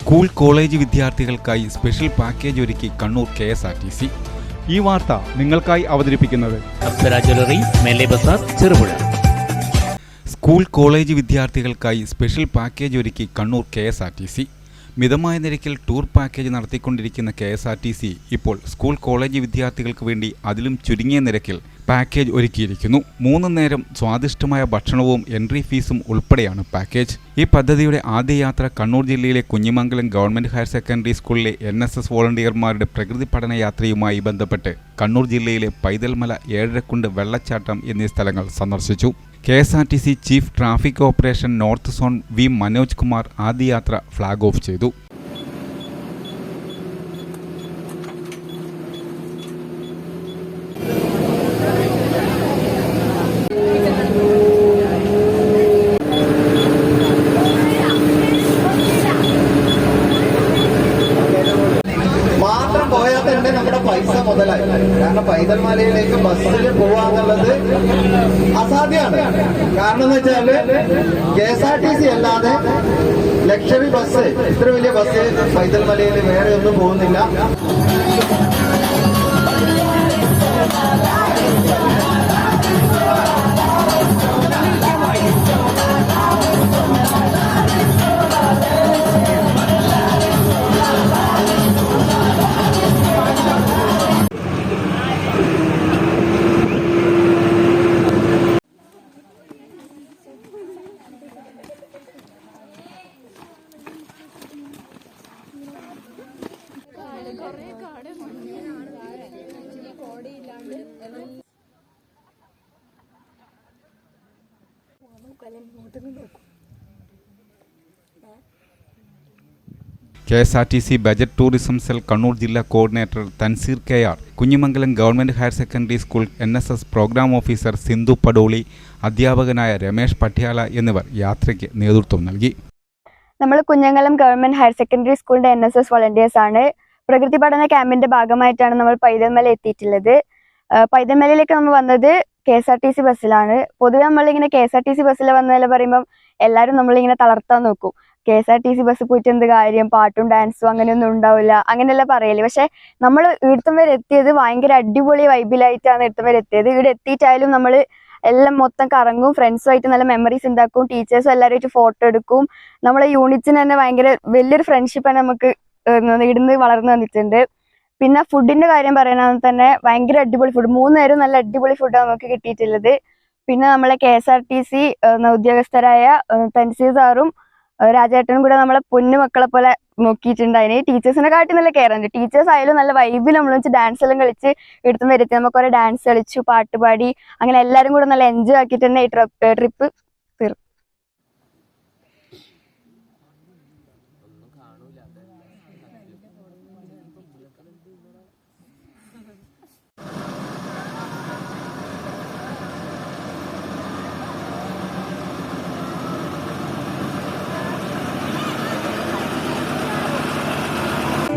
School college വിദ്യാർത്ഥികൾക്കായി special package ഒരുക്കി Kannur K S R T C. ഈ വാർത്ത നിങ്ങൾക്കായി അവതരിപ്പിക്കുന്നത് Apsara jewellery Mele Bazar Cherupuzha. School college വിദ്യാർത്ഥികൾക്കായി സ്പെഷ്യൽ പാക്കേജ് ഒരുക്കി Kannur K S R T C. മിതമായ നിരക്കിൽ ടൂർ പാക്കേജ് നടത്തിക്കൊണ്ടിരിക്കുന്ന K S R T C ഇപ്പോൾ സ്കൂൾ കോളേജ് വിദ്യാർത്ഥികൾക്ക് വേണ്ടി അതിലും ചുരുങ്ങിയ നിരക്കിൽ പാക്കേജ് ഒരുക്കിയിരിക്കുന്നു. മൂന്ന് നേരം സ്വാദിഷ്ടമായ ഭക്ഷണവും എൻട്രി ഫീസും ഉൾപ്പെടെയാണ് പാക്കേജ്. ഈ പദ്ധതിയുടെ ആദ്യ യാത്ര കണ്ണൂർ ജില്ലയിലെ കുഞ്ഞിമംഗലം ഗവൺമെന്റ് ഹയർ സെക്കൻഡറി സ്കൂളിലെ എൻ എസ് എസ് വോളണ്ടിയർമാരുടെ പ്രകൃതി പഠന യാത്രയുമായി ബന്ധപ്പെട്ട് കണ്ണൂർ ജില്ലയിലെ പൈതൽമല ഏഴരക്കുണ്ട് വെള്ളച്ചാട്ടം എന്നീ സ്ഥലങ്ങൾ സന്ദർശിച്ചു. K S R T C chief traffic operation north zone V Manoj Kumar ആദ്യ യാത്ര ഫ്ളാഗ് ഓഫ് ചെയ്തു പൈതൽമലയിലേക്ക് ബസ്സിൽ പോവാന്നുള്ളത് അസാധ്യമാണ്. കാരണം എന്ന് വെച്ചാൽ K S R T C അല്ലാതെ ലക്ഷറി ബസ് ഇത്ര വലിയ ബസ് പൈതൽമലയിൽ വേറെ ഒന്നും പോകുന്നില്ല. K S R T C budget tourism cell Kannur ജില്ലാ coordinator Tanseer K R Kunjimangalam government higher secondary school N S S programme officer Sindhu Padoli അധ്യാപകനായ രമേശ് പട്യാല എന്നിവർ യാത്രയ്ക്ക് നേതൃത്വം നൽകി. നമ്മൾ കുഞ്ഞംഗലം ഗവൺമെന്റ് ഹയർ സെക്കൻഡറി സ്കൂളിന്റെ എൻ എസ് എസ് വളണ്ടിയേഴ്സാണ് പ്രകൃതി പഠന ക്യാമ്പിന്റെ ഭാഗമായിട്ടാണ് നമ്മൾ പൈതൽമല എത്തിയിട്ടുള്ളത്. പൈതൽമലയിലേക്ക് നമ്മൾ വന്നത് K S R T C ബസ്സിലാണ്. പൊതുവെ നമ്മളിങ്ങനെ K S R T C ബസ്സിൽ വന്നതെല്ലാം പറയുമ്പോൾ എല്ലാവരും നമ്മളിങ്ങനെ തളർത്താൻ നോക്കും. K S R T C bus പോയിട്ട് എന്ത് കാര്യം? പാട്ടും ഡാൻസും അങ്ങനെയൊന്നും ഉണ്ടാവില്ല. അങ്ങനെയല്ല പറയൽ. പക്ഷെ നമ്മൾ ഇവിടുത്തെ വരെ എത്തിയത് ഭയങ്കര അടിപൊളി വൈബിലായിട്ടാണ് ഇവിടുത്തെ വരെ എത്തിയത്. ഇവിടെ എത്തിയിട്ടായാലും നമ്മൾ എല്ലാം മൊത്തം കറങ്ങും ഫ്രണ്ട്സുമായിട്ട് നല്ല മെമ്മറീസ് ഉണ്ടാക്കും ടീച്ചേഴ്സും എല്ലാവരുമായിട്ട് ഫോട്ടോ എടുക്കും. നമ്മളെ യൂണിറ്റ്സിന് തന്നെ ഭയങ്കര വലിയൊരു ഫ്രണ്ട്ഷിപ്പാണ് നമുക്ക് ഏഹ് ഇവിടുന്ന് വളർന്നു വന്നിട്ടുണ്ട്. പിന്നെ ഫുഡിന്റെ കാര്യം പറയുകയാണെങ്കിൽ തന്നെ ഭയങ്കര അടിപൊളി ഫുഡ് മൂന്ന് നേരം നല്ല അടിപൊളി ഫുഡാണ് നമുക്ക് കിട്ടിയിട്ടുള്ളത്. പിന്നെ നമ്മളെ K S R T C ഉദ്യോഗസ്ഥരായ തൻസി സാറും രാജേട്ടനും കൂടെ നമ്മളെ പൊന്നു മക്കളെ പോലെ നോക്കിയിട്ടുണ്ട് അതിന്. ടീച്ചേഴ്സിനെ കാട്ടി നല്ല കെയർ ഉണ്ട്. ടീച്ചേഴ്സ് ആയാലും നല്ല വൈബിൽ നമ്മൾ വെച്ച് ഡാൻസ് എല്ലാം കളിച്ച് ഇവിടുത്തെ വരുത്തി. നമുക്ക് കുറെ ഡാൻസ് കളിച്ചു പാട്ടുപാടി അങ്ങനെ എല്ലാവരും കൂടെ നല്ല എൻജോയ് ആക്കിയിട്ട് തന്നെ ഈ ട്രിപ്പ് തീർന്നു